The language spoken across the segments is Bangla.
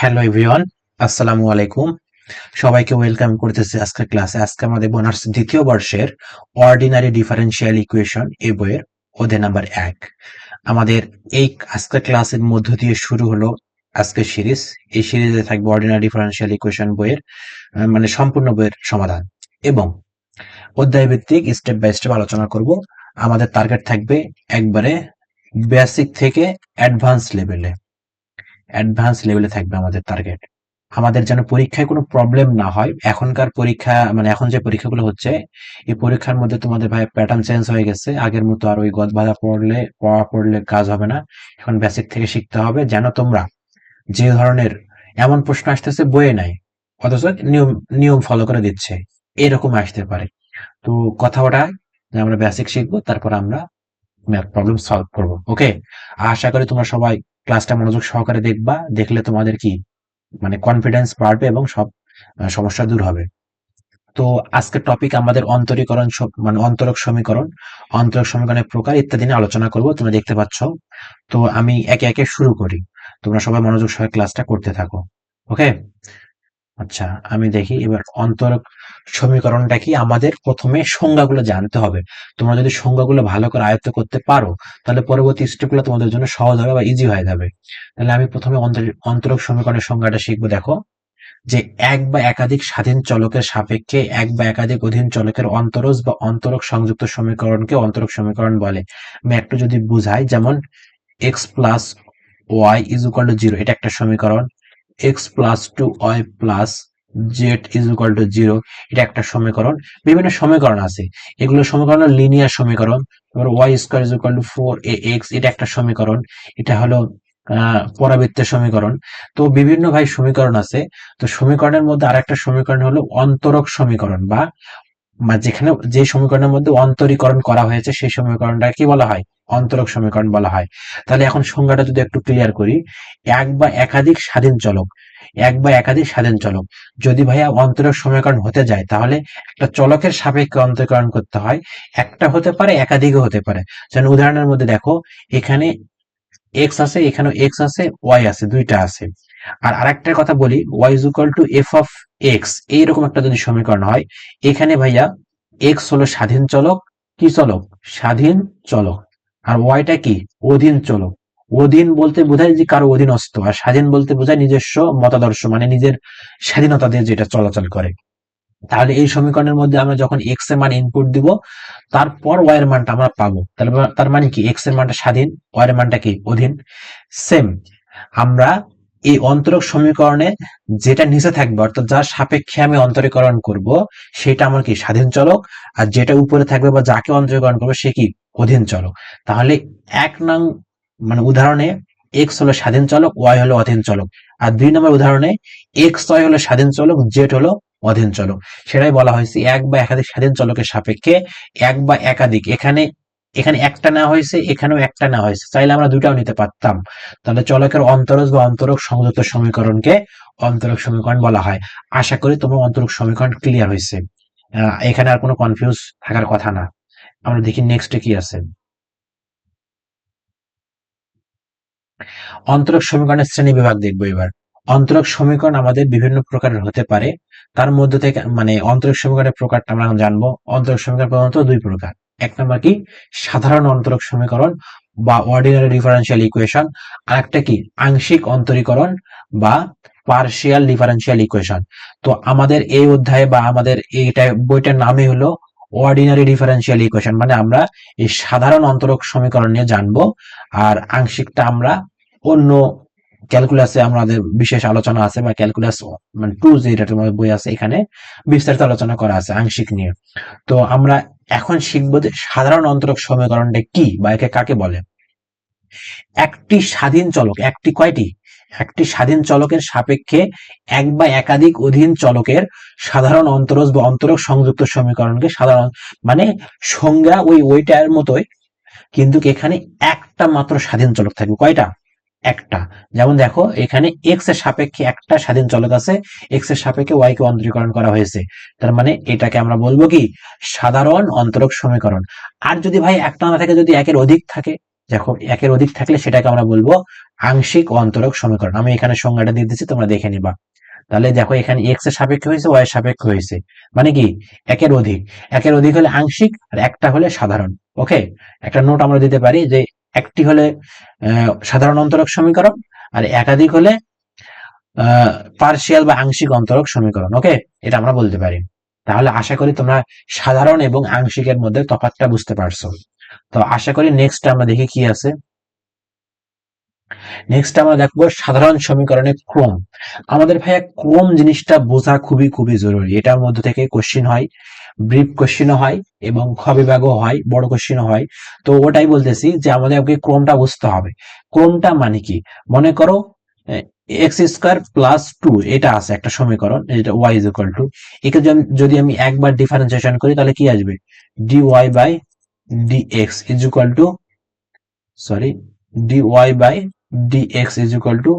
হ্যালো এভরিওয়ান, আসসালামু আলাইকুম। সবাইকে ওয়েলকাম করতেছি আজকের ক্লাসে। আজকে আমাদের বোনার্স দ্বিতীয় বর্ষের অর্ডিনারি ডিফারেন্সিয়াল ইকুয়েশন এ বইয়ের অধ্যায় নাম্বার এক। আমাদের এই আজকের ক্লাসের মধ্য দিয়ে শুরু হলো আজকের সিরিজ। এই সিরিজে থাকবে অর্ডিনারি ডিফারেন্সিয়াল ইকুয়েশন বইয়ের মানে সম্পূর্ণ বইয়ের সমাধান। এবং অধ্যায় ভিত্তিক স্টেপ বাই স্টেপ আলোচনা করব। আমাদের টার্গেট থাকবে একবারে বেসিক থেকে অ্যাডভান্স লেভেলে অ্যাডভান্স লেভেলে থাকবে আমাদের টার্গেট আমাদের যেন পরীক্ষায় কোনো প্রবলেম না হয়, এখনকার পরীক্ষা মানে এখন যে পরীক্ষাগুলো হচ্ছে, এই পরীক্ষার মধ্যে তোমাদের ভাই প্যাটার্ন চেঞ্জ হয়ে গেছে। আগের মতো আর ওই গদ বাধা পড়লে, পড়া পড়লে কাজ হবে না। এখন বেসিক থেকে শিখতে হবে যেন তোমরা যে ধরনের এমন প্রশ্ন আসতেছে বইয়ে নাই, অথচ নিয়ম নিয়ম ফলো করে দিচ্ছে। এরকম আসতে পারে। তো কথা ওটা, আমরা বেসিক শিখব, তারপর আমরা ম্যাথ প্রবলেম সলভ করব। ওকে আশা করি তোমরা সবাই ক্লাসটা মনোযোগ সহকারে দেখবা, দেখলে তোমাদের কি মানে কনফিডেন্স বাড়বে এবং সব সমস্যা দূর হবে। তো আজকের টপিক আমাদের অন্তরীকরণ মানে অন্তরক সমীকরণ। অন্তরক সমীকরণের প্রকার ইত্যাদি নিয়ে আলোচনা করব, তোমরা দেখতে পাচ্ছ। তো আমি একে একে শুরু করি। তোমরা সবাই মনোযোগ সহ ক্লাসটা করতে থাকো। ওকে আচ্ছা আমি দেখি, এবার অন্তরক সমীকরণটা কি আমাদের প্রথমে সংজ্ঞাগুলো জানতে হবে। তোমরা যদি সংজ্ঞাগুলো ভালো করে আয়ত্ত করতে পারো, তাহলে পরবর্তী স্টেপগুলো তোমাদের জন্য সহজ হবে বা ইজি হয়ে যাবে। তাহলে আমি প্রথমে অন্তর- অন্তরক সমীকরণের সংজ্ঞাটা শিখব, দেখো। যে এক বা একাধিক স্বাধীন চলকের সাপেক্ষে এক বা একাধিক অধীন চলকের অন্তরজ বা অন্তরক সংযুক্ত সমীকরণকে অন্তরক সমীকরণ বলে। আমি একটু যদি বুঝাই, যেমন x plus y is equal to zero এটা একটা সমীকরণ। X plus two y plus z is equal to zero এটা একটা সমীকরণ। বিভিন্ন সমীকরণ আছে। এগুলো সমীকরণ লিনিয়ার সমীকরণ। তারপর y square is equal to four a x এটা একটা সমীকরণ। এটা হলো পরাবৃত্তের সমীকরণ। তো বিভিন্ন ভাই সমীকরণ আছে। তো সমীকরণের মধ্যে আরেকটা সমীকরণ হলো অন্তরক সমীকরণ বা যেখানে, যে সমীকরণের মধ্যে অন্তরীকরণ করা হয়েছে, সেই সমীকরণটা কি বলা হয়? অন্তরক সমীকরণ বলা হয়। তাহলে এখন সংজ্ঞাটা যদি একটু ক্লিয়ার করি, এক বা একাধিক স্বাধীন চলক, এক বা একাধিক স্বাধীন চলক, যদি ভাইয়া অন্তরক সমীকরণ হতে যায়, তাহলে একটা চলকের সাপেক্ষে অন্তরীকরণ করতে হয়। একটা হতে পারে, একাধিকও হতে পারে। যেমন উদাহরণের মধ্যে দেখো, এখানে এক্স আছে এখানে এক্স আছে ওয়াই আছে, দুইটা আছে। আর আরেকটার কথা বলি y is equal to f of x এইরকম একটা যদি সমীকরণ হয়, এখানে ভাইয়া এক্স হলো স্বাধীন চলক, কি চলক? স্বাধীন চলক। আর ওয়াইটা কি? অধীন চলক। অধীন বলতে বোঝায় যে কারও অধীনস্থ, আর স্বাধীন বলতে বোঝায় নিজস্ব মতাদর্শ মানে নিজের স্বাধীনতা দিয়ে যেটা চলাচল করে। তাহলে এই সমীকরণের মধ্যে আমরা যখন এক্সের মান ইনপুট দিব, তারপর ওয়াই এর মানটা আমরা পাবো। তাহলে তার মানে কি? এক্সের মানটা স্বাধীন ওয়াই এর মানটা কি? অধীন। সেম আমরা এই অন্তরক সমীকরণে যেটা নিচে থাকবে, অর্থাৎ যার সাপেক্ষে আমি অন্তরীকরণ করব, সেটা আমার কি? স্বাধীন চলক? আর যেটা উপরে থাকবে বা যাকে অন্তরীকরণ করব, সে কি? অধীন চলক। তাহলে এক নং মানে উদাহরণে এক্স হলো স্বাধীন চলক ওয়াই হলো অধীন চলক। আর দুই নম্বর উদাহরণে এক্স ওয়াই হলো স্বাধীন চলক জেড হলো অধীন চলক। সেটাই বলা হয়েছে এক বা একাধিক স্বাধীন চলকের সাপেক্ষে, এক বা একাধিক। এখানে এখানে একটা নেওয়া হয়েছে, এখানেও একটা নেওয়া হয়েছে। চাইলে আমরা দুটাও নিতে পারতাম। তাহলে চলকের অন্তরজ বা অন্তরক সংযুক্ত সমীকরণকে অন্তরক সমীকরণ বলা হয়। আশা করি তোমার অন্তরক সমীকরণ ক্লিয়ার হয়েছে। এখানে আর কোনো কনফিউজ থাকার কথা না। আমরা দেখি নেক্সট কি আছে। অন্তরক সমীকরণের শ্রেণি বিভাগ দেখব এবার। অন্তরক সমীকরণ আমাদের বিভিন্ন প্রকারের হতে পারে। তার মধ্যে থেকে মানে অন্তরক সমীকরণের প্রকারটা আমরা জানব। অন্তরক সমীকরণ প্রধানত দুই প্রকার। এক নম্বর কি? সাধারণ অন্তরক সমীকরণ বা অর্ডিনারি ডিফারেন্সিয়াল ইকুয়েশন আর একটা কি? আংশিক অন্তরীকরণ বা পার্শিয়াল ডিফারেন্সিয়াল ইকুয়েশন তো আমাদের এই অধ্যায়ে বা আমাদের এইটা বইটার নামই হলো অর্ডিনারি ডিফারেন্সিয়াল ইকুয়েশন মানে আমরা এই সাধারণ অন্তরক সমীকরণ নিয়ে জানব। আর আংশিকটা আমরা অন্য ক্যালকুলাসে আমাদের বিশেষ আলোচনা আছে বা ক্যালকুলাস মানে টু যেটা তোমার বই আছে এখানে বিস্তারিত আলোচনা করা আছে আংশিক নিয়ে। তো আমরা এখন শিখব যে সাধারণ অন্তরক সমীকরণটা কি বা একে কাকে বলে? একটি স্বাধীন চলক, একটি কয়টি? একটি স্বাধীন চলকের সাপেক্ষে এক বা একাধিক অধীন চলকের সাধারণ অন্তরজ বা অন্তরক সংযুক্ত সমীকরণকে সাধারণ মানে সংজ্ঞা ওই ওইটার মতোই, কিন্তু এখানে একটা মাত্র স্বাধীন চলক থাকবে। কয়টা? একটা। যেমন দেখো, এখানে এক্সের সাপেক্ষে একটা স্বাধীন চলক আছে এক্সের সাপেক্ষে ওয়াই কে অন্তরীকরণ করা হয়েছে। তার মানে এটাকে আমরা বলব কি? সাধারণ অন্তরক সমীকরণ। আর যদি ভাই একটা না থাকে যদি একের অধিক থাকে, দেখো, একের অধিক থাকলে সেটাকে আমরা বলব আংশিক অন্তরক সমীকরণ। আমি এখানে সংজ্ঞাটা দিয়ে দিচ্ছি, তোমরা দেখে নিবা। তাহলে দেখো এখানে এক্সের সাপেক্ষে হয়েছে ওয়াই এর সাপেক্ষে হয়েছে। মানে কি? একের অধিক। একের অধিক হলে আংশিক আর একটা হলে সাধারণ। ওকে? একটা নোট আমরা দিতে পারি যে একটি হলে সাধারণ অন্তরক সমীকরণ আর একাধিক হলে পার্শিয়াল বা আংশিক অন্তরক সমীকরণ। ওকে? এটা আমরা বলতে পারি। তাহলে আশা করি তোমরা সাধারণ এবং আংশিকের মধ্যে তফাৎটা বুঝতে পারছ। তো আশা করি নেক্সট আমরা দেখি কি আছে। নেক্সট আমরা দেখব সাধারণ সমীকরণে ক্রম। আমাদের ভাইয়া ক্রম জিনিসটা বোঝা খুবই খুবই জরুরি। এটার মধ্যে থেকে কোশ্চিন হয় ব্রিফ কোশ্চিনও হয় এবং খ হয়, বড় কোশ্চিনও হয়। তো ওটাই বলতেছি যে আমাদেরকে ক্রমটা বুঝতে হবে। ক্রমটা মানে কি? মনে করো এক্স স্কোয়ার প্লাস টু এটা আছে একটা সমীকরণ, এটা ওয়াই ইজ ইকুয়াল টু একে যদি আমি একবার ডিফারেন্সিয়েশন করি, তাহলে কি আসবে? D y by d x is equal to sorry d y by is equal to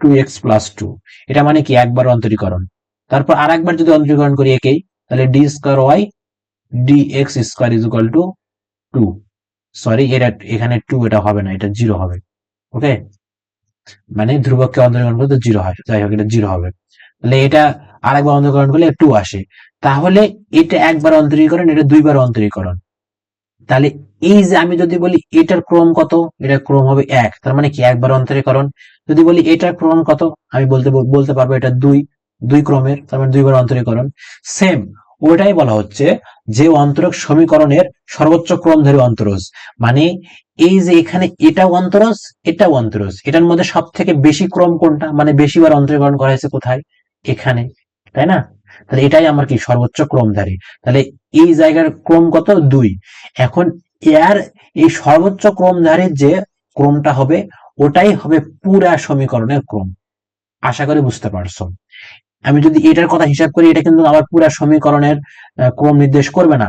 two x plus two এটা মানে কি? একবার অন্তরীকরণ। তারপর আর একবার যদি অন্তরীকরণ করি একেই, তাহলে d square y x square is equal to two sorry এটা এখানে টু এটা হবে না, এটা জিরো হবে। ওকে মানে ধ্রুবককে অন্তরীকরণ করলে জিরো হয়। যাই হোক, এটা জিরো হবে। তাহলে এটা আরেকবার অন্তরীকরণ করলে টু আসে। তাহলে এটা একবার অন্তরীকরণ, এটা দুইবার অন্তরীকরণ। তাহলে এই যে আমি যদি বলি এটার ক্রম কত, এটার ক্রম হবে এক। তার মানে কি? একবার অন্তরীকরণ যদি বলি এটার ক্রম কত, আমি বলতে বলতে পারব এটা দুই দুই ক্রমের, তার মানে দুইবার অন্তরীকরণ সেম ওটাই বলা হচ্ছে যে অন্তরক সমীকরণের সর্বোচ্চ ক্রমধারী অন্তরজ। মানে এই যে এখানে এটাও অন্তরজ এটাও অন্তরজ। এটার মধ্যে সব থেকে বেশি ক্রম কোনটা? মানে বেশিবার অন্তরীকরণ করা হয়েছে কোথায়? এখানে। তাই না? তাহলে এটাই আমার কি? সর্বোচ্চ ক্রমধারী তাহলে এই জায়গার ক্রম কত? দুই। এখন এর এই সর্বোচ্চ ক্রমধারীর যে ক্রমটা হবে, ওটাই হবে পুরা সমীকরণের ক্রম। আশা করি বুঝতে পারছ। আমি যদি এটার কথা হিসাব করি, এটা কিন্তু আমার পুরা সমীকরণের ক্রম নির্দেশ করবে না।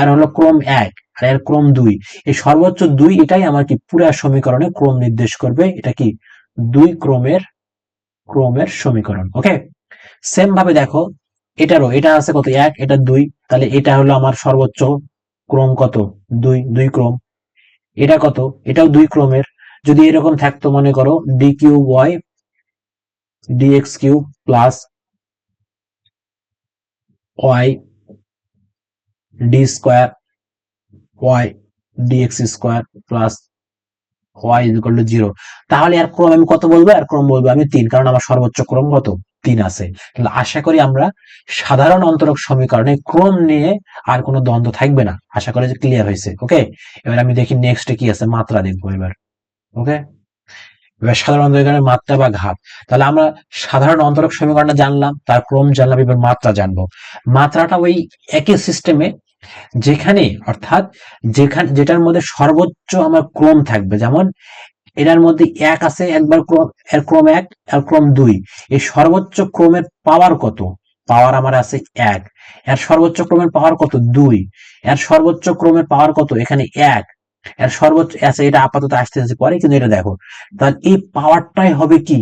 এর হলো ক্রম এক আর এর ক্রম দুই। এই সর্বোচ্চ দুই এটাই আমার কি পুরা সমীকরণে ক্রম নির্দেশ করবে? এটা কি দুই ক্রমের ক্রমের সমীকরণ। ওকে সেম ভাবে দেখো, এটারও, এটা আছে কত এক, এটা দুই। তাহলে এটা হলো আমার সর্বোচ্চ ক্রম কত? দুই দুই ক্রম। এটা কত? এটাও দুই ক্রমের। যদি এরকম থাকতো, মনে করো d cube y d x cube plus y d square y d x square plus y equal to zero তাহলে আর ক্রম আমি কত বলব? আর ক্রম বলব আমি তিন, কারণ আমার সর্বোচ্চ ক্রম কত? তিন আছে। আশা করি আমরা সাধারণ অন্তরক সমীকরণে ক্রম নিয়ে আর কোনো দ্বন্দ্ব থাকবে না। আশা করি যে ক্লিয়ার হয়েছে ওকে এবার আমি দেখি নেক্সটে কি আছে, মাত্রা দেখব এবার ওকে এবার সাধারণ অন্তরীকরণের মাত্রা বা ঘাত। তাহলে আমরা সাধারণ অন্তরক সমীকরণটা জানলাম, তার ক্রম জানলাম, এবার মাত্রা জানব। মাত্রাটা ওই একই সিস্টেমে যেখানে, অর্থাৎ যেখানে, যেটার মধ্যে সর্বোচ্চ আমার ক্রম থাকবে। যেমন এটার মধ্যে এক আছে, একবার ক্রম এর ক্রম এক আর ক্রম দুই। এই সর্বোচ্চ ক্রমের পাওয়ার কত? পাওয়ার আমার আছে এক। এর সর্বোচ্চ ক্রমের পাওয়ার কত? দুই। এর সর্বোচ্চ ক্রমের পাওয়ার কত? এখানে এক। এর সর্বোচ্চ আচ্ছা এটা আপাতত আসতে আসতে পরে, কিন্তু এটা দেখো। তাহলে এই পাওয়ারটাই হবে কি?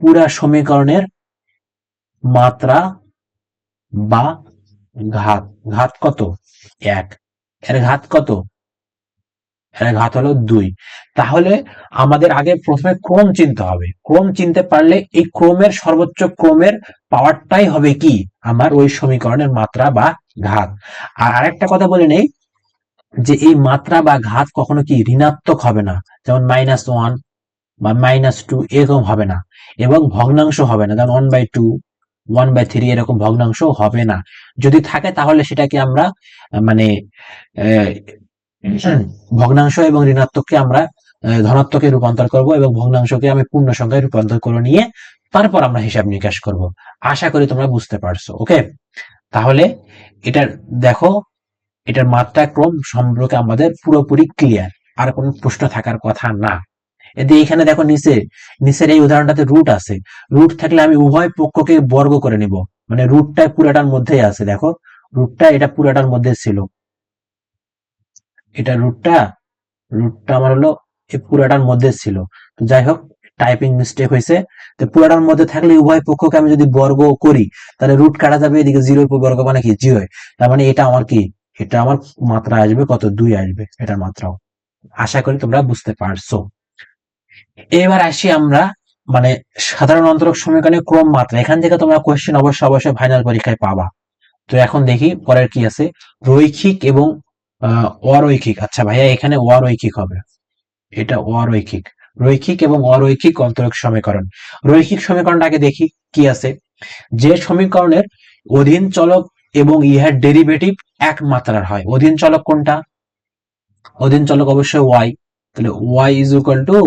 পুরা সমীকরণের মাত্রা বা ঘাত। ঘাত কত? এক। এর ঘাত কত? এর ঘাত হলো দুই। তাহলে আমাদের আগে প্রথমে ক্রম চিনতে হবে। ক্রম চিনতে পারলে এই ক্রমের সর্বোচ্চ ক্রমের পাওয়ারটাই হবে কি? আমার ওই সমীকরণের মাত্রা বা ঘাত। আর আরেকটা কথা বলে নেই যে এই মাত্রা বা ঘাত কখনো কি ঋণাত্মক হবে না। যেমন মাইনাস ওয়ান বা মাইনাস টু এরকম হবে না। এবং ভগ্নাংশ হবে না। যেমন one by two one by three এরকম ভগ্নাংশ হবে না। যদি থাকে তাহলে সেটাকে আমরা মানে ভগ্নাংশ এবং ঋণাত্মককে আমরা ধনাত্মকে রূপান্তর করব এবং ভগ্নাংশকে আমি পূর্ণ সংখ্যায় রূপান্তর করে নিয়ে তারপর আমরা হিসাব নিকাশ করব। আশা করি তোমরা বুঝতে পারছ, ওকে? তাহলে এটার, দেখো, এটার মাত্রা ক্রম সম্পর্কে আমাদের পুরোপুরি ক্লিয়ার আর কোনো প্রশ্ন থাকার কথা না। এতে এখানে দেখো নিচে, নিচের এই উদাহরণটাতে রুট আছে। রুট থাকলে আমি উভয় পক্ষকে বর্গ করে নিব। মানে রুটটা পুরাটার মধ্যেই আছে, দেখো। রুটটা এটা পুরাটার মধ্যে ছিল। এটা রুটটা রুটটা আমার হলো এই পুরাটার মধ্যে ছিল। তো যাই হোক টাইপিং মিস্টেক হয়েছে। তো পুরাটার মধ্যে থাকলে উভয় পক্ষকে আমি যদি বর্গ করি, তাহলে রুট কাটা যাবে এদিকে জিরো বর্গ মানে কি? জিরো তার মানে এটা আমার কি? এটা আমার মাত্রা আসবে কত? দুই আসবে এটার মাত্রাও। আশা করি তোমরা বুঝতে পারছ। এবার আসি আমরা মানে সাধারণ অন্তরক সমীকরণের ক্রম মাত্রা। এখান থেকে তোমরা কোয়েশ্চেন অবশ্যই অবশ্যই ফাইনাল পরীক্ষায় পাবা। তো এখন দেখি, পরের কি আছে? রৈখিক এবং অরৈখিক। আচ্ছা ভাইয়া, এখানে অরৈখিক হবে। এটা অরৈখিক। রৈখিক এবং অরৈখিক অন্তরক সমীকরণ। রৈখিক সমীকরণটাকে দেখি কি আছে। যে সমীকরণের অধীন চলক এবং ইহার ডেরিভেটিভ এক মাত্রার হয়। অধীন চলক কোনটা? অধীন চলক অবশ্যই ওয়াই তাহলে y is equal to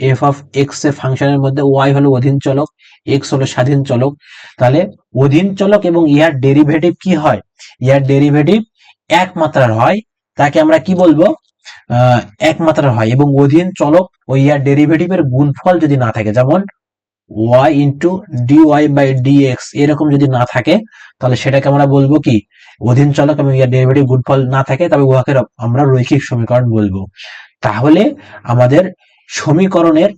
f of এক্সের ফাংশনের মধ্যে ওয়াই হলো অধীন চলক এক্স হলো স্বাধীন চলক। তাহলে অধীন চলক এবং ইহার ডেরিভেটিভ কি হয়? ইহার ডেরিভেটিভ এক মাত্রার হয়, তাকে আমরা কি বলব? এক মাত্রার হয় এবং অধীন চলক ও ইহার ডেরিভেটিভের গুণফল যদি না থাকে, যেমন y into d y by d x এরকম যদি না থাকে, তাহলে সেটাকে আমরা বলব কি? অধীন চলক এবং ইয়ার ডেরিভেটিভ গুণফল না থাকে, তবে উহাকে আমরা রৈখিক সমীকরণ বলব। তাহলে আমাদের সমীকরণের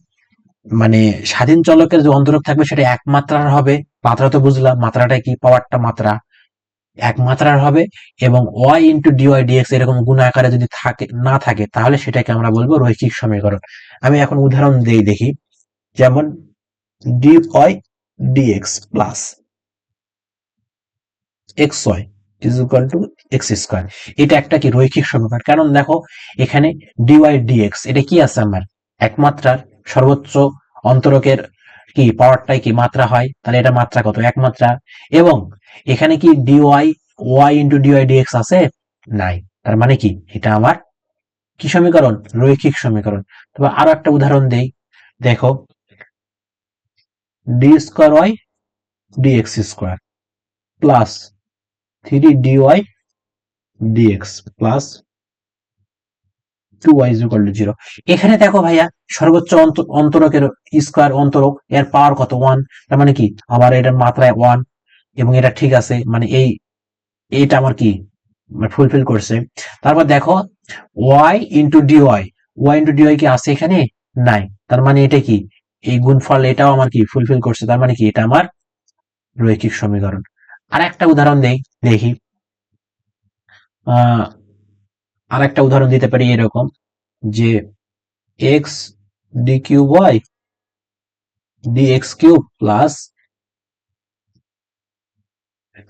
মানে স্বাধীন চলকের যে অন্তরক থাকবে, সেটা এক মাত্রার হবে। মাত্রা তো বুঝলাম মাত্রাটা কি? পাওয়ারটা মাত্রা। এক মাত্রার হবে এবং ওয়াই ইন্টু ডিওয়াই ডিএক্স এরকম গুণ আকারে যদি থাকে, না থাকে, তাহলে সেটাকে আমরা বলব রৈখিক সমীকরণ। আমি এখন উদাহরণ দিই, দেখি। যেমন dy dx plus xy is equal to x square এটা একটা কি রৈখিক সমীকরণ? কারণ দেখো, এখানে dy dx, এটা কি আছে আমার? একমাত্রার সর্বোচ্চ অন্তরকের কি পাওয়ারটাই কি মাত্রা হয়? তাহলে এটা মাত্রা কত? এক মাত্রা। এবং এখানে কি d y y into dy dx আছে? নাই। তার মানে কি? এটা আমার কি সমীকরণ? রৈখিক সমীকরণ। তবে আরও একটা উদাহরণ দেই। দেখো d square y d x square plus three d y d x plus two y is equal to zero এখানে দেখো ভাইয়া, সর্বোচ্চ অন্ত- অন্তরকের স্কোয়ার অন্তরক, এর পাওয়ার কত? ওয়ান তার মানে কি? আবার এটার মাত্রায় ওয়ান এবং এটা ঠিক আছে মানে এই এটা আমার কি? ফুলফিল করছে। তারপর দেখো y into d y y into d y কি আছে এখানে? নাই তার মানে এটা কি? এই গুণফল এটাও আমার কি? ফুলফিল করছে। তার মানে কি? এটা আমার রৈখিক সমীকরণ। আর একটা উদাহরণ দেই, দেখি। আহ আর একটা উদাহরণ দিতে পারি এরকম, যে x d cube y d x cube plus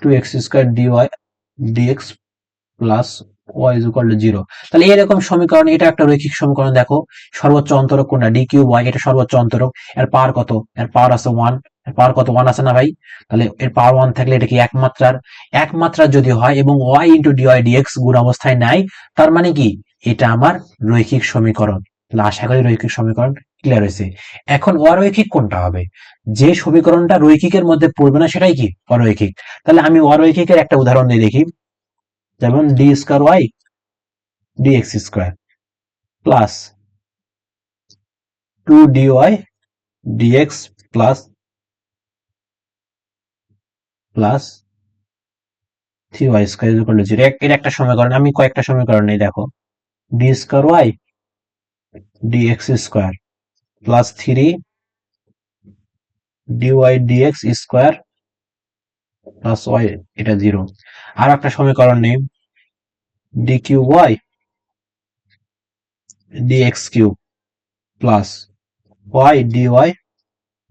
two x square d y d x plus y is zero তাহলে এরকম সমীকরণ, এটা একটা রৈখিক সমীকরণ, দেখো। সর্বোচ্চ অন্তরক কোনটা? ডি কিউ ওয়াই এটা সর্বোচ্চ অন্তরক। এর পাওয়ার কত? এর পাওয়ার আছে ওয়ানের পাওয়ার কত? ওয়ান আছে না ভাই? তাহলে এর পাওয়ার ওয়ান থাকলে এটা কি একমাত্রার? যদি হয় এবং ওয়াই ইন্টু ডিএক্স গুণ অবস্থায় নাই, তার মানে কি? এটা আমার রৈখিক সমীকরণ। তাহলে আশা করি রৈখিক সমীকরণ ক্লিয়ার হয়েছে। এখন অরৈখিক কোনটা হবে? যে সমীকরণটা রৈখিকের মধ্যে পড়বে না, সেটাই কি? অরৈখিক। তাহলে আমি অরৈখিকের একটা উদাহরণ দিয়ে দেখি। যেমন d square y d x square plus two d y d x plus plus three y square equal zero এর একটা সমীকরণ, আমি কয়েকটা সমীকরণ নেই, দেখো। D square y d x square plus three d y d x square plus y এটা জিরো আর একটা সমীকরণ নেই। D cube y d x cube plus y d y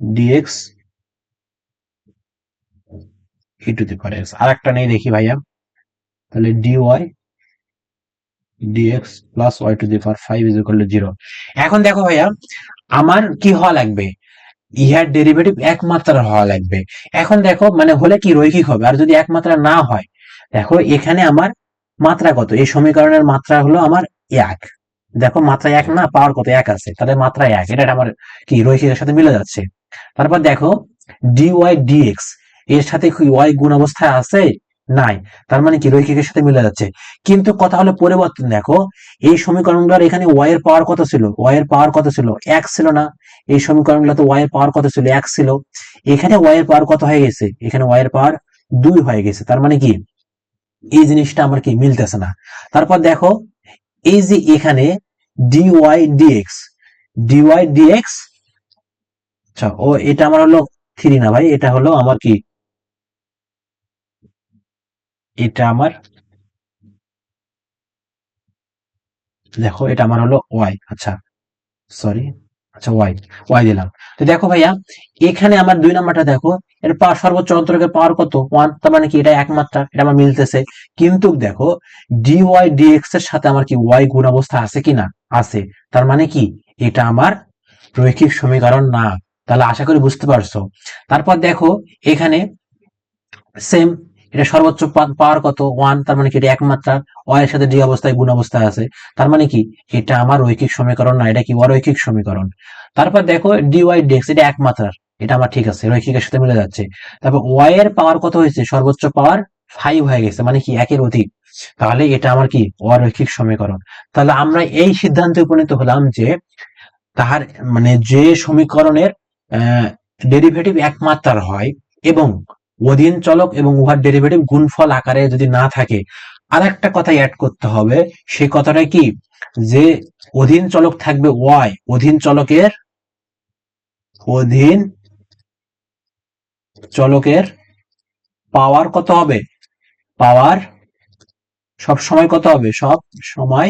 d x e to the power x আর একটা নেই দেখি ভাইয়া। তাহলে d y d x plus y to the power five is equal to zero এখন দেখো ভাইয়া, আমার কি হওয়া লাগবে? ইহার ডেরিভেটিভ এক মাত্রার হওয়া লাগবে। এখন দেখো মানে হলে কি রৈখিক হবে? আর যদি এক মাত্রা না হয়, দেখো এখানে আমার মাত্রা কত? এই সমীকরণের মাত্রা হলো আমার এক। দেখো, মাত্রা এক না, পাওয়ার কত? এক আছে। তাহলে মাত্রা এক। এটা আমার কি, রৈখিকের সাথে মিলে যাচ্ছে। তারপর দেখো ডি ওয়াই ডি এক্সের সাথে কি ওয়াই গুণ অবস্থায় আছে? নাই। তার মানে কি? রৈখিকের সাথে মিলে যাচ্ছে। কিন্তু কথা হলো পরিবর্তন, দেখো। এই সমীকরণগুলোর এখানে ওয়াই এর পাওয়ার কত ছিল? ওয়াই এর পাওয়ার কত ছিল? এক ছিল না। এই সমীকরণগুলোতে ওয়াই এর পাওয়ার কত ছিল? এক ছিল। এখানে ওয়াই এর পাওয়ার কত হয়ে গেছে? এখানে ওয়াই এর পাওয়ার দুই হয়ে গেছে। তার মানে কি? এই জিনিসটা আমার কি মিলতেছে না। তারপর দেখো, এই যে এখানে ডিওয়াই ডিএক্স ডিওয়াই ডিএক্স আচ্ছা ও এটা আমার হলো থ্রি না ভাই। এটা হলো আমার কি? এটা আমার, দেখো এটা আমার হলো ওয়াই আচ্ছা সরি আচ্ছা ওয়াই ওয়াই দিলাম। তো দেখো ভাইয়া, এখানে আমার দুই নাম্বারটা দেখো, এর পাওয়ার সর্বোচ্চ অন্তরকে পাওয়ার কত? ওয়ান তার মানে কি এটা একমাত্রা, এটা আমার মিলতেছে। কিন্তু দেখো ডি ওয়াই ডিএক্স এর সাথে আমার কি ওয়াই গুণ অবস্থা আছে কি না আছে। তার মানে কি? এটা আমার রৈখিক সমীকরণ না। তাহলে আশা করি বুঝতে পারছ। তারপর দেখো, এখানে সেম এটা সর্বোচ্চ পাওয়ার কত? ওয়ান তার মানে কি এটা একমাত্রা এর সাথে ডি অবস্থায়, গুণ অবস্থায় আছে। তার মানে কি? এটা আমার রৈখিক সমীকরণ না, এটা কি অরৈখিক সমীকরণ? তারপর দেখো ডি ওয়াই ডিএক্স এটা একমাত্রার। এটা আমার ঠিক আছে, রৈখিকের সাথে মিলে যাচ্ছে। তারপর ওয়াই এর পাওয়ার কত হয়েছে? সর্বোচ্চ পাওয়ার ফাইভ হয়ে গেছে মানে কি একের অধিক। তাহলে এটা আমার কি? অরৈখিক সমীকরণ। তাহলে আমরা এই সিদ্ধান্তে উপনীত হলাম যে তাহার মানে যে সমীকরণের ডেরিভেটিভ একমাত্রার হয় এবং অধীন চলক এবং উহার ডেরিভেটিভ গুণফল আকারে যদি না থাকে আর একটা কথা অ্যাড করতে হবে সেই কথাটা কি? যে অধীন চলক থাকবে ওয়াই অধীন চলকের অধীন চলকের পাওয়ার কত হবে? পাওয়ার সব সময় কত হবে? সব সময়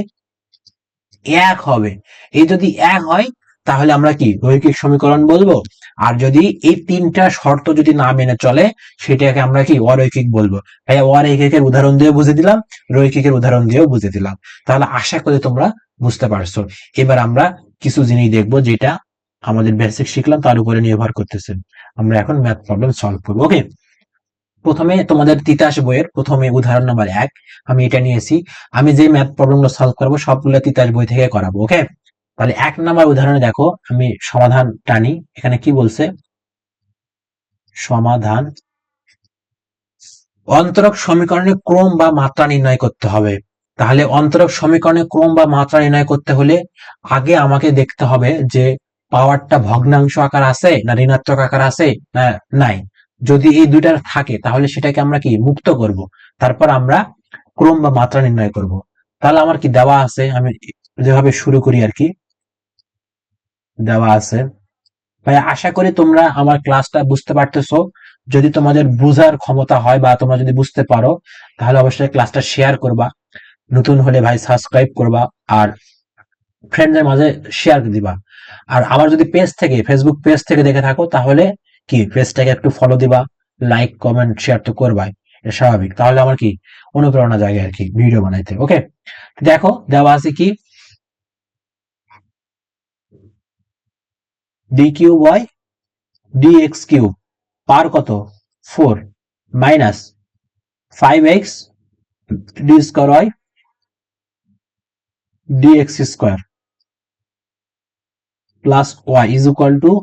এক হবে। এই যদি এক হয় তাহলে আমরা কি রৈখিক সমীকরণ বলব? আর যদি এই তিনটা শর্ত যদি না মেনে চলে, সেটাকে আমরা কি অরৈখিক বলব? ভাই অরৈখিকের উদাহরণ দিয়ে বুঝে দিলাম, রৈখিকের উদাহরণ দিয়েও বুঝে দিলাম। তাহলে আশা করি তোমরা বুঝতে পারছ। এবার আমরা কিছু জিনিস দেখব যেটা আমাদের বেসিক শিখলাম, তার উপরে নির্ভর করতেছে। আমরা এখন ম্যাথ প্রবলেম সলভ করব ওকে প্রথমে তোমাদের তিতাস বইয়ের প্রথমে উদাহরণ নাম্বার এক, আমি এটা নিয়েছি। আমি যে ম্যাথ প্রবলেমগুলো সলভ করব, সবগুলো তিতাস বই থেকে করাবো ওকে তাহলে এক নাম্বার উদাহরণে দেখো, আমি সমাধান টানি। এখানে কি বলছে? সমাধান। অন্তরক সমীকরণে ক্রম বা মাত্রা নির্ণয় করতে হবে। তাহলে অন্তরক সমীকরণে ক্রম বা মাত্রা নির্ণয় করতে হলে আগে আমাকে দেখতে হবে যে পাওয়ারটা ভগ্নাংশ আকার আছে না ঋণাত্মক আকার আছে না নাই। যদি এই দুইটার থাকে, তাহলে সেটাকে আমরা কি? মুক্ত করব। তারপর আমরা ক্রম বা মাত্রা নির্ণয় করব। তাহলে আমার কি দেওয়া আছে? আমি যেভাবে শুরু করি আর কি। দেওয়া আছে। ভাই আশা করি তোমরা আমার ক্লাসটা বুঝতে পারতেছো। যদি তোমাদের বুঝার ক্ষমতা হয় বা তোমরা যদি বুঝতে পারো, তাহলে অবশ্যই ক্লাসটা শেয়ার করবা। নতুন হলে ভাই সাবস্ক্রাইব করবা আর ফ্রেন্ডদের মাঝে শেয়ার দিবা। আর আমার যদি পেজ থেকে ফেসবুক পেজ থেকে দেখে থাকো, তাহলে কি পেজটাকে একটু ফলো দিবা লাইক কমেন্ট শেয়ার তো করবাই। এটা স্বাভাবিক। তাহলে আমার কি, অনুপ্রেরণা জাগে আর কি ভিডিও বানাইতে। ওকে দেখো, দেওয়া আছে কি d cube y d x cube power কত? Four minus five x d square y d x square plus y is equal to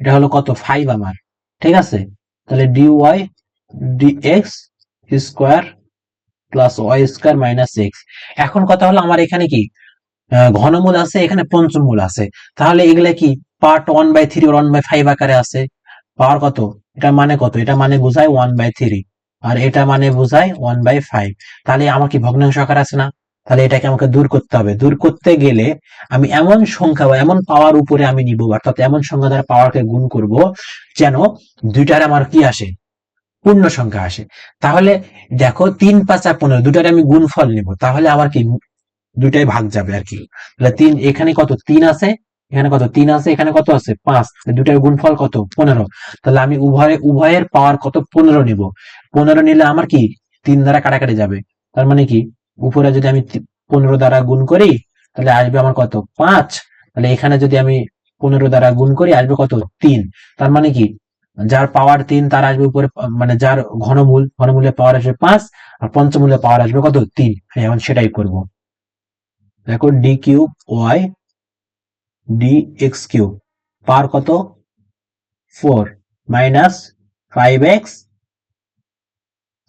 এটা হলো কত? ফাইভ আমার। ঠিক আছে? তাহলে d y d x square plus y square minus x এখন কথা হলো আমার এখানে কি? ঘনমূল আছে, এখানে পঞ্চমূল আছে। তাহলে এগুলা কি? Part one by three one by five আকারে আছে। পাওয়ার কত? এটা মানে কত? এটা মানে বোঝায় ওয়ান বাই থ্রি আর এটা মানে বোঝায় ওয়ান বাই ফাইভ তাহলে আমার কি ভগ্নাংশ আকার আছে না? তাহলে এটাকে আমাকে দূর করতে হবে। দূর করতে গেলে আমি এমন সংখ্যা বা এমন পাওয়ার উপরে আমি নিব, অর্থাৎ এমন সংখ্যা দ্বারা পাওয়ারকে গুণ করব যেন দুইটার আমার কি আসে? পূর্ণ সংখ্যা আসে। তাহলে দেখো তিন, পাঁচা পনেরো দুটার আমি গুণফল নিব। তাহলে আমার কি দুইটাই ভাগ যাবে আর কি। তাহলে তিন, এখানে কত? তিন আছে? এখানে কত? তিন আছে, এখানে কত আছে? পাঁচ। দুটার গুণফল কত? পনেরো। তাহলে আমি উভয়, উভয়ের পাওয়ার কত? পনেরো নিব। পনেরো নিলে আমার কি? তিন দ্বারা কাটাকাটি যাবে। তার মানে কি? উপরে যদি আমি পনেরো দ্বারা গুণ করি, তাহলে আসবে আমার কত? পাঁচ। তাহলে এখানে যদি আমি পনেরো দ্বারা গুণ করি, আসবে কত? তিন। তার মানে কি? যার পাওয়ার তিন, তার আসবে উপরে মানে যার ঘনমূল, ঘনমূলের পাওয়ার আসবে পাঁচ, আর পঞ্চমূলের পাওয়ার আসবে কত? তিন। হ্যাঁ এখন সেটাই করব। দেখো d cube y d x cube power কত? Four minus five x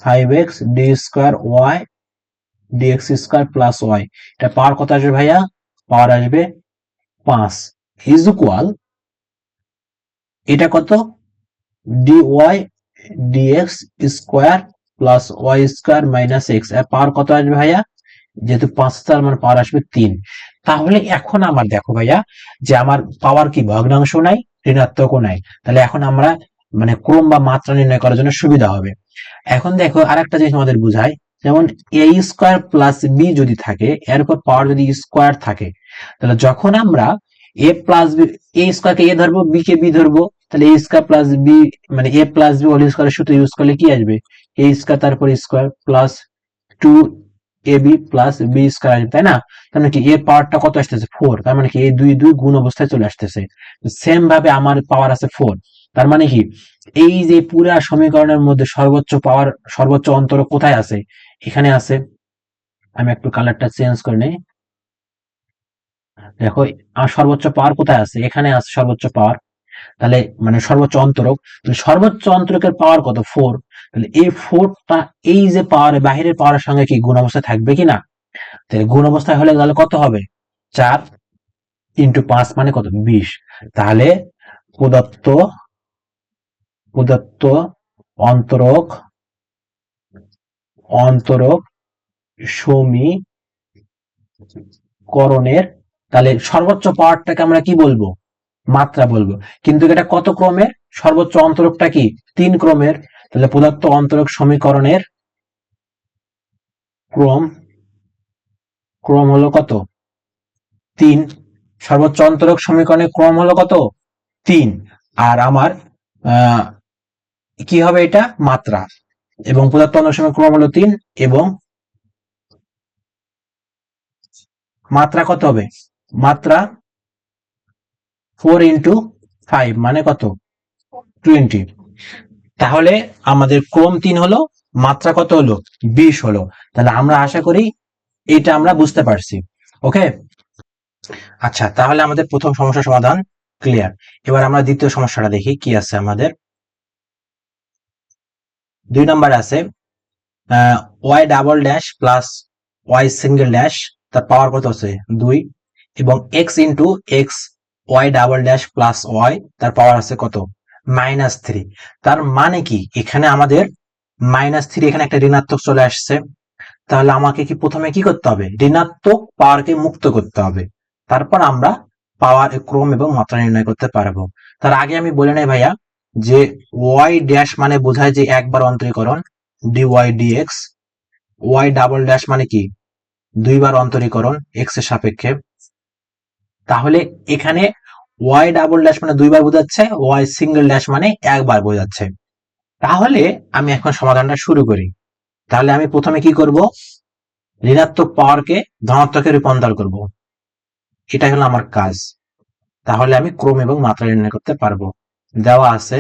five x d square y d x square plus y এটা পাওয়ার কত আসবে ভাইয়া? পাওয়ার আসবে পাঁচ ইজ ইকুয়াল এটা কত? D y d x square plus y square minus x power কত আসবে ভাইয়া? যেহেতু পাঁচ তার মানে পাওয়ার আসবে তিন। তাহলে এখন আমার দেখো ভাইয়া, যে আমার পাওয়ার কি? ভগ্নাংশ নাই, ঋণাত্মকও নাই। তাহলে এখন আমরা মানে ক্রম বা মাত্রা নির্ণয় করার জন্য সুবিধা হবে। এখন দেখো আরেকটা জিনিস আমাদের বুঝায় যেমন এ স্কোয়ার প্লাস বি যদি থাকে, এর উপর পাওয়ার যদি স্কোয়ার থাকে, তাহলে যখন আমরা এ প্লাস বি এ স্কোয়ারকে এ ধরবো বি কে বি ধরবো, তাহলে এ স্কোয়ার প্লাস বি মানে a plus b whole square সূত্র ইউজ করলে কি আসবে? এ স্কোয়ার তারপর square plus two a plus b square তাই না? তার মানে কি এর পাওয়ারটা কত আসতেছে? ফোর তার মানে কি, এই দুই দুই গুণ অবস্থায় চলে আসতেছে। সেম ভাবে আমার পাওয়ার আছে ফোর তার মানে কি, এই যে পুরা সমীকরণের মধ্যে সর্বোচ্চ পাওয়ার সর্বোচ্চ অন্তর কোথায় আছে? এখানে আছে। আমি একটু কালারটা চেঞ্জ করে নেই। দেখো সর্বোচ্চ পাওয়ার কোথায় আছে? এখানে আছে সর্বোচ্চ পাওয়ার তাহলে মানে সর্বোচ্চ অন্তরক, তাহলে সর্বোচ্চ অন্তরকের পাওয়ার কত? ফোর তাহলে এই ফোরটা এই যে পাওয়ার বাহিরের পাওয়ারের সঙ্গে কি গুণ অবস্থায় থাকবে কি না? তাহলে গুণ অবস্থায় হলে তাহলে কত হবে? চার ইন্টু পাঁচ মানে কত? বিশ। তাহলে প্রদত্ত প্রদত্ত অন্তরক অন্তরক সমীকরণের, তাহলে সর্বোচ্চ পাওয়ারটাকে আমরা কি বলব? মাত্রা বলব। কিন্তু এটা কত ক্রমের? সর্বোচ্চ অন্তরকটা কি? তিন ক্রমের। তাহলে প্রদত্ত অন্তরক সমীকরণের ক্রম ক্রম হলো কত? তিন। সর্বোচ্চ অন্তরক সমীকরণের ক্রম হলো কত? তিন। আর আমার কি হবে এটা? মাত্রা। এবং পদার্থ অন্তরক সমীকরণ ক্রম হলো তিন এবং মাত্রা কত হবে? মাত্রা ফোর ইন্টু ফাইভ মানে কত? টোয়েন্টি। তাহলে আমাদের ক্রম তিন হলো, মাত্রা কত হলো? বিশ হলো। তাহলে আমরা আশা করি এটা আমরা বুঝতে পারছি। ওকে? আচ্ছা তাহলে আমাদের প্রথম সমস্যা সমাধান ক্লিয়ার এবার আমরা দ্বিতীয় সমস্যাটা দেখি, কি আছে আমাদের? দুই নম্বর আছে y double dash plus y single dash তার পাওয়ার কত আছে? দুই। এবং x into x y double dash plus y তার পাওয়ার আছে কত? মাইনাস থ্রি তার মানে কি? এখানে আমাদের মাইনাস থ্রি এখানে একটা ঋণাত্মক চলে আসছে। তাহলে আমাকে কি প্রথমে কি করতে হবে? ঋণাত্মক পাওয়ারকে মুক্ত করতে হবে। তারপর আমরা পাওয়ার ক্রম এবং মাত্রা নির্ণয় করতে পারব। তার আগে আমি বলে নাই ভাইয়া যে ওয়াই ড্যাশ মানে বোঝায় যে একবার অন্তরীকরণ d y d x y double dash মানে কি? দুইবার অন্তরীকরণ এক্সের সাপেক্ষে। তাহলে এখানে ওয়াই ডাবল ড্যাশ মানে দুইবার বোঝাচ্ছে ওয়াই সিঙ্গেল ড্যাশ মানে একবার বোঝাচ্ছে। তাহলে আমি এখন সমাধানটা শুরু করি। তাহলে আমি প্রথমে কি করব? ঋণাত্মক পাওয়ারকে ধনাত্মকে রূপান্তর করব। এটা হলো আমার কাজ। তাহলে আমি ক্রম এবং মাত্রা নির্ণয় করতে পারব। দেওয়া আছে।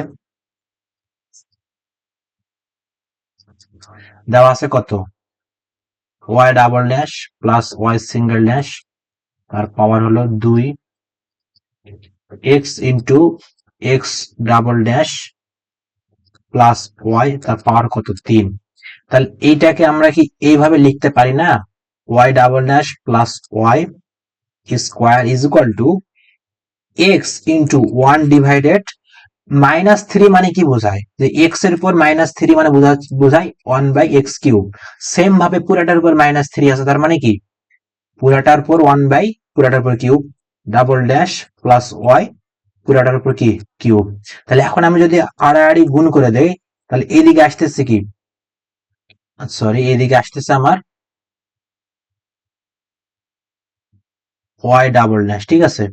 দেওয়া আছে কত? Y double dash plus y single dash তার পাওয়ার হলো দুই। X into x double dash plus y তার পাওয়ার কত? তিন। তাহলে এইটাকে আমরা কি এইভাবে লিখতে পারি না? Y double dash plus y square is equal to x into one divided minus three মানে কি বোঝায়? যে এক্সের উপর মাইনাস থ্রি মানে বোঝায় one by x cube same ভাবে পুরাটার উপর মাইনাস থ্রি আছে, তার মানে কি? পুরাটার পর ওয়ান বাই পুরাটার পর cube double dash plus y পুরাটার উপর কি? কিউব তাহলে এখন আমি যদি আড়াআড়ি গুণ করে দেই, তাহলে এদিকে আসতেছে কি? সরি এদিকে আসতেছে আমার ওয়াই ডাবল ড্যাশ ঠিক আছে?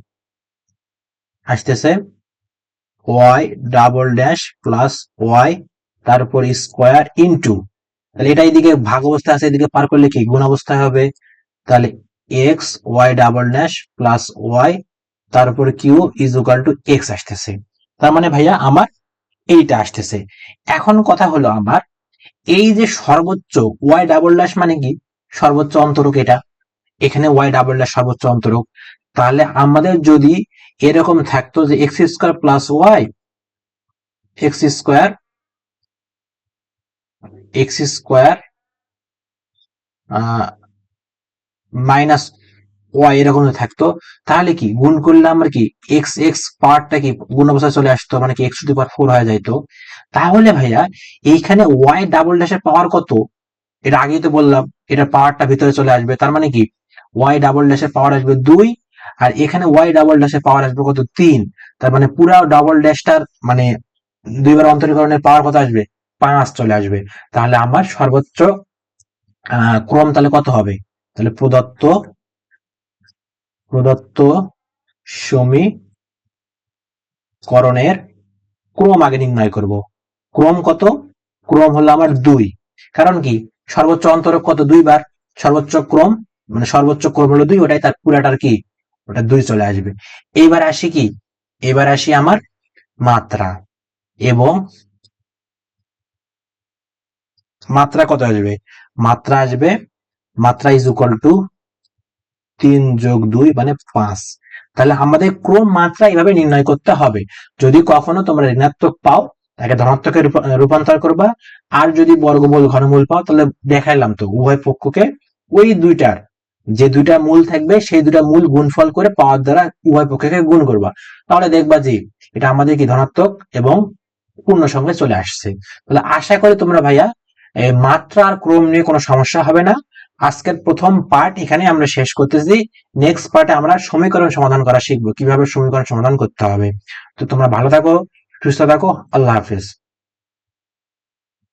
আসতেছে y double dash plus y তারপর স্কোয়ার ইন্টু তাহলে এটা এদিকে ভাগ অবস্থা আছে, এদিকে পার করলে কি? গুণ অবস্থায় হবে। তাহলে x y double dash plus y তারপর cube is equal to x আসতেছে। তার মানে ভাইয়া আমার এইটা আসতেছে। এখন কথা হলো আমার, এই যে সর্বোচ্চ ওয়াই ডাবল ড্যাশ মানে কি? সর্বোচ্চ অন্তরক এটা। এখানে ওয়াই ডাবল ড্যাশ সর্বোচ্চ অন্তরক। তাহলে আমাদের যদি এরকম থাকতো যে x square plus y x square x square minus y এরকম থাকতো, তাহলে কি গুণ করলে আমরা কি এক্স এক্স পাওয়ারটা কি গুণ অবস্থায় চলে আসতো মানে কি এক্স টু পাওয়ার ফোর হয়ে যাইতো? তাহলে ভাইয়া, এইখানে ওয়াই ডাবল ড্যাশের পাওয়ার কত? এটা আগেই তো বললাম, এটা পাওয়ারটা ভিতরে চলে আসবে, তার মানে কি ওয়াই ডাবল ড্যাশের পাওয়ার আসবে দুই, আর এখানে ওয়াই ডাবল ড্যাশের পাওয়ার আসবে কত? তিন, তার মানে পুরা ডাবল ড্যাশটার মানে দুইবার অন্তরীকরণের পাওয়ার কত আসবে? পাঁচ চলে আসবে। তাহলে আমার সর্বোচ্চ ক্রম তাহলে কত হবে? তাহলে প্রদত্ত প্রদত্ত সমীকরণের ক্রম আগে নির্ণয় করব। ক্রম কত? ক্রম হলো আমার দুই। কারণ কি? সর্বোচ্চ অন্তরক কত? দুইবার সর্বোচ্চ ক্রম মানে সর্বোচ্চ ক্রম হলো দুই, ওটাই তার পুরাটার কি? ওটা দুই চলে আসবে। এইবার আসি কি? এবার আসি আমার মাত্রা। এবং মাত্রা কত আসবে? মাত্রা আসবে মাত্রা ইজ ইকুয়াল টু তিন যোগ দুই মানে পাঁচ। তাহলে আমাদের ক্রম মাত্রা এইভাবে নির্ণয় করতে হবে? যদি কখনো তোমরা ঋণাত্মক পাও, তাকে ধনাত্মকে রূপা- রূপান্তর করবা। আর যদি বর্গমূল ঘনমূল পাও, তাহলে দেখাইলাম তো, উভয় পক্ষকে ওই দুইটার যে দুইটা মূল থাকবে, সেই দুইটা মূল গুণফল করে পাওয়ার দ্বারা উভয় পক্ষকে গুণ করবা। তাহলে দেখবা যে, এটা আমাদের কি ধনাত্মক এবং পূর্ণ সঙ্গে চলে আসছে। তাহলে আশা করি তোমরা ভাইয়া মাত্রা আর ক্রম নিয়ে কোনো সমস্যা হবে না। আজকের প্রথম পার্ট এখানে আমরা শেষ করতেছি। নেক্সট পার্টে আমরা সমীকরণ সমাধান করা শিখব। কীভাবে সমীকরণ সমাধান করতে হবে। তো তোমরা ভালো থাকো, সুস্থ থাকো। আল্লাহ হাফিজ।